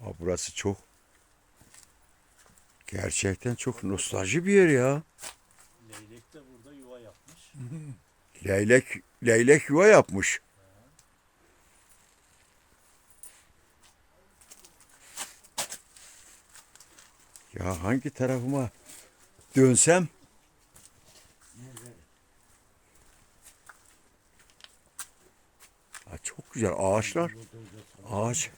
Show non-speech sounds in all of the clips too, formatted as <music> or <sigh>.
Aa, burası çok gerçekten çok nostalji bir yer ya. Leylek de burada yuva yapmış. Leylek leylek yuva yapmış. Ya hangi tarafıma dönsem Ha, çok güzel ağaçlar. Ağaç.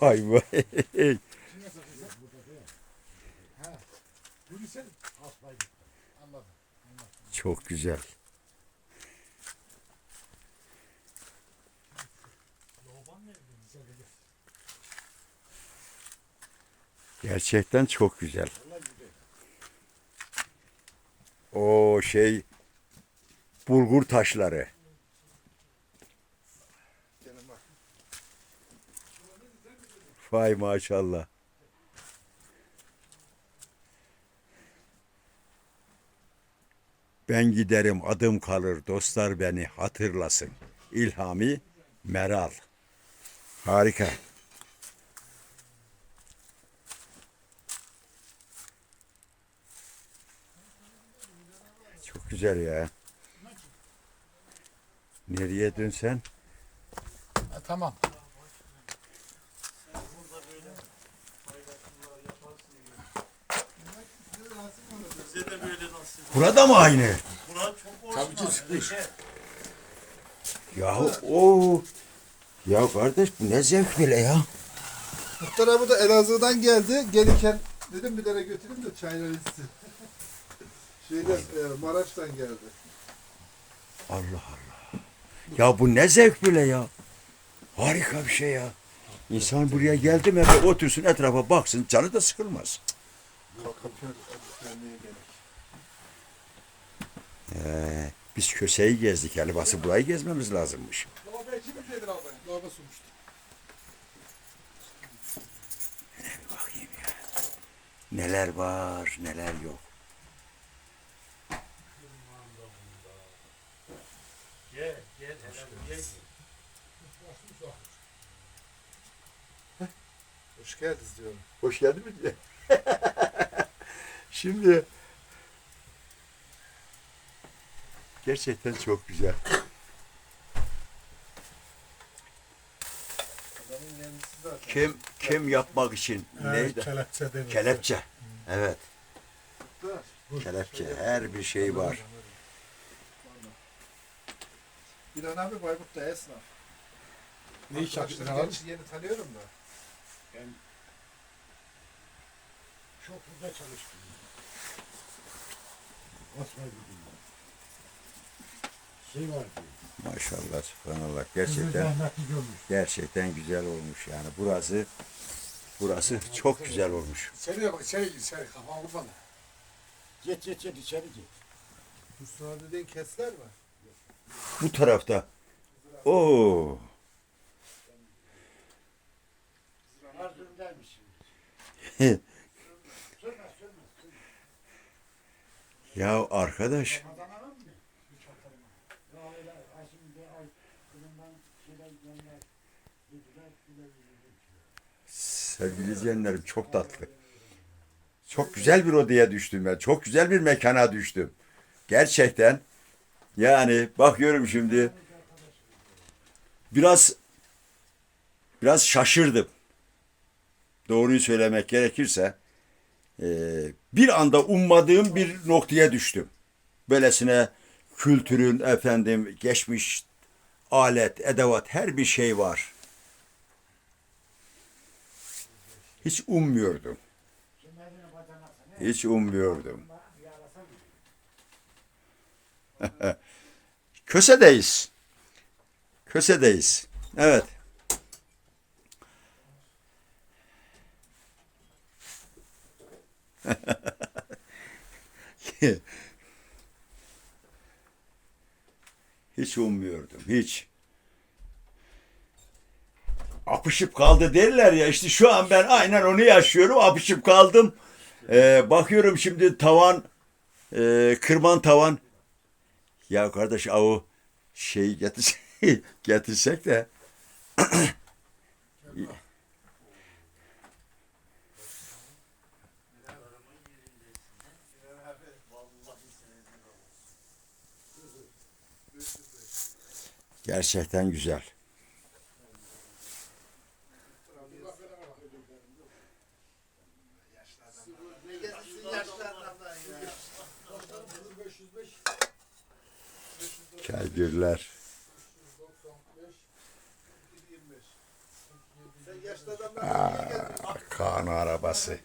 Vay vay. Çok güzel. Gerçekten çok güzel. O şey bulgur taşları. Vay maşallah. Ben giderim adım kalır dostlar beni hatırlasın. İlhami Meral. Harika. Çok güzel ya. Nereye dönsen? Ha, tamam. Böyle. Burada mı aynı? Tabii ki orijinal. sıkış. Neşe. Ya o ya kardeş bu ne zevk bile ya. Muhtar abi de Elazığ'dan geldi. Gelirken dedim bir tane götüreyim de çaylar içsin. Şeyde e, Maraş'tan geldi. Allah Allah. Ya bu ne zevk bile ya. Harika bir şey ya. İnsan buraya geldi mi bir otursun etrafa baksın canı da sıkılmaz. Ee, biz köseyi gezdik bası burayı gezmemiz lazımmış. Lavabo kim ücredir abi? Lavabo sunmuştu. Bir bakayım ya. Neler var neler yok. Hoş geldiniz diyorum. Hoş geldin mi diye. <laughs> Şimdi gerçekten çok güzel. Kem kem yapmak için neydi? Kelepçe demiş. Kelepçe. Evet. Muhtar. Kelepçe. Her bir şey var. İlhan abi Bayburt'ta esnaf. Ne iş yaptın abi? yeni tanıyorum da. Çok burada çalıştım. Basma gideyim. Şey vardı. Maşallah subhanallah. Gerçekten. Gerçekten Rahmetli görmüş. gerçekten güzel olmuş yani. Burası burası çok güzel olmuş. İçeriye bak içeri gir içeri kafamı bana. Geç geç geç içeri git. Mustafa dediğin kesler mi? Bu tarafta. Oo. Arzundaymış. He. Sürmez sürmez. Ya arkadaş Kazanamam mı? Bir çatarıma. Ya öyle Hasim de ay gönder. Dediler güle güle. sevgili izleyenlerim çok tatlı. Çok güzel bir odaya düştüm ben. Çok güzel bir mekana düştüm. Gerçekten. Yani bakıyorum şimdi. Biraz biraz şaşırdım. Doğruyu söylemek gerekirse eee, bir anda ummadığım bir noktaya düştüm. Böylesine kültürün efendim geçmiş alet, edevat her bir şey var. Hiç ummuyordum. Hiç ummuyordum. <laughs> Köse'deyiz. Köse'deyiz. Evet. <laughs> hiç ummuyordum. Hiç. Apışıp kaldı derler ya işte şu an ben aynen onu yaşıyorum. Apışıp kaldım. Ee, bakıyorum şimdi tavan e, kırman tavan Ya kardeş avu şey getir <laughs> getirsek de <clears throat> yaşlı adamdan niye geldin? Kaan arabası.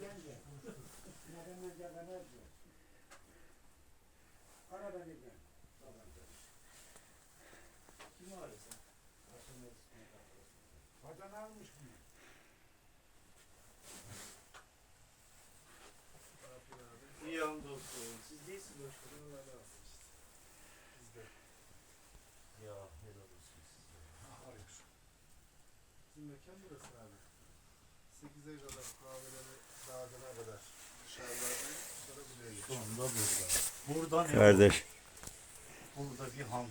Mekan burası abi. 8'e kadar kahveleri dağıdana kadar. Dışarılarda sonra buraya geçiyor. Sonunda burada. Buradan Kardeş burada bir ham